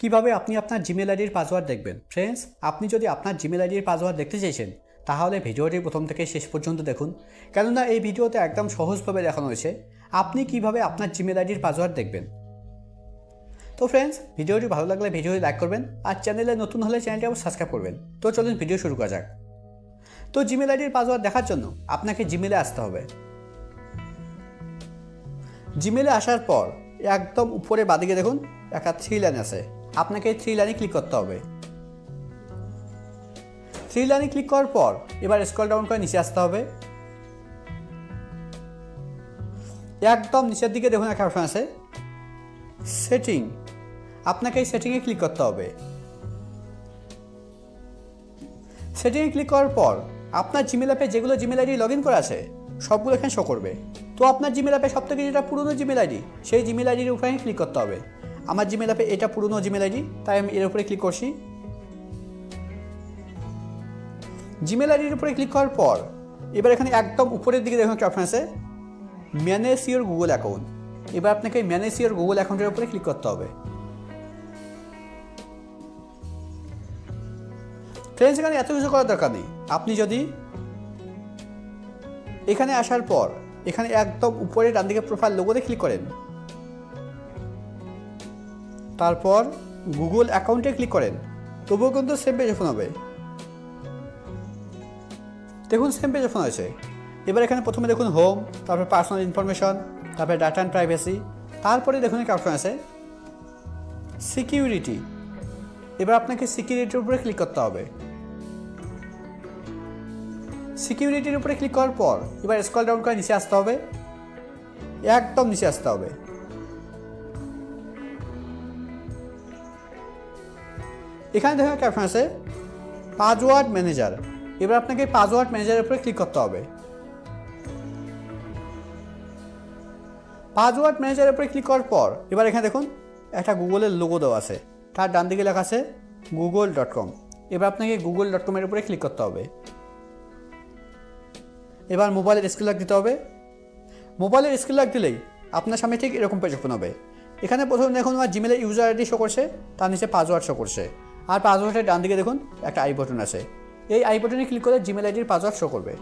কীভাবে আপনি আপনার জিমেল আইডির পাসওয়ার্ড দেখবেন? ফ্রেন্ডস আপনি যদি আপনার জিমেল আইডির পাসওয়ার্ড দেখতে চাইছেন, তাহলে ভিডিওটি প্রথম থেকে শেষ পর্যন্ত দেখুন। কেননা এই ভিডিওতে একদম সহজভাবে দেখানো হয়েছে, আপনি কীভাবে আপনার জিমেল আইডির পাসওয়ার্ড দেখবেন। তো ফ্রেন্ডস ভিডিওটি ভালো লাগলে ভিডিওটি লাইক করবেন, আর চ্যানেলে নতুন হলে চ্যানেলটি আবার সাবস্ক্রাইব করবেন। তো চলুন ভিডিও শুরু করা যাক। তো জিমেল আইডির পাসওয়ার্ড দেখার জন্য আপনাকে জিমেলে আসতে হবে। জিমেলে আসার পর একদম উপরে বাদিকে দেখুন একটা থ্রি লাইন আছে। আপনাকে থ্রি লাইনে ক্লিক করতে হবে। থ্রি লাইনে ক্লিক করার পর এবার স্ক্রল ডাউন করে নিচে আসতে হবে। একদম নিচের দিকে দেখুন একটা অপশন আছে। সেটিং আপনাকে এই সেটিংয়ে ক্লিক করতে হবে। সেটিংয়ে ক্লিক করার পর আপনার জিমেল অ্যাপে যেগুলো জিমেল আইডি লগ ইন করা আছে, সবগুলো এখানে শো করবে। তো আপনার জিমেল অ্যাপে সব থেকে যেটা পুরনো জিমেল আইডি সেই জিমেল আইডির উপরে ক্লিক করতে হবে। আমার জিমেল অ্যাপে এটা পুরনো জিমেল আইডি তাই আমি এর উপরে ক্লিক করছি। জিমেল আইডির উপরে ক্লিক করার পর, এবার এখানে একদম উপরের দিকে দেখুন একটা অপশন আছে ম্যানেজ ইউর গুগল অ্যাকাউন্ট এবার আপনাকে ম্যানেজ ইউর গুগল অ্যাকাউন্টের উপরে ক্লিক করতে হবে। ফ্রেন্ডস এখানে এত কিছু করার দরকার নেই। আপনি যদি এখানে আসার পর, এখানে একদম উপরে ডান দিকে প্রোফাইল লোগোতে ক্লিক করেন তারপর গুগল অ্যাকাউন্টে ক্লিক করেন। তবুও কিন্তু সেম পেজ ওপেন হবে। দেখুন সেম পেজ ওপেন হয়েছে। এবার এখানে প্রথমে দেখুন হোম তারপর পার্সোনাল ইনফরমেশন তারপরে ডাটা অ্যান্ড প্রাইভেসি তারপরে দেখুন একটা অপশন আছে সিকিউরিটি এবার আপনাকে সিকিউরিটির উপরে ক্লিক করতে হবে। সিকিউরিটির উপরে ক্লিক করার পর এবার স্কল ডাউন করে নিচে আসতে হবে। একদম নিচে আসতে হবে। এখানে দেখুন একটা অপশন আছে পাসওয়ার্ড ম্যানেজার এবার আপনাকে পাসওয়ার্ড ম্যানেজারের উপরে ক্লিক করতে হবে। পাসওয়ার্ড ম্যানেজারের উপরে ক্লিক করার পর, এবার এখানে দেখুন, একটা গুগলের লোগো দেওয়া আছে। তার ডান দিকে লেখা আছে গুগল ডট কম এবার আপনাকে গুগল ডট কমের উপরে ক্লিক করতে হবে। এবার মোবাইলের স্ক্রিন দিতে হবে। মোবাইলের স্ক্রিন দিলেই আপনার সামনে ঠিক এরকম পেজ ওপেন হবে। এখানে প্রথমে দেখুন, আমার জিমেলের ইউজার আইডি শো করছে, তার নিচে পাসওয়ার্ড শো করছে। আর পাসওয়ার্ডের ডান দিকে দেখুন, একটা আই বটন আছে। এই আই বটনে ক্লিক করে জিমেল আইডির পাসওয়ার্ড শো করবে।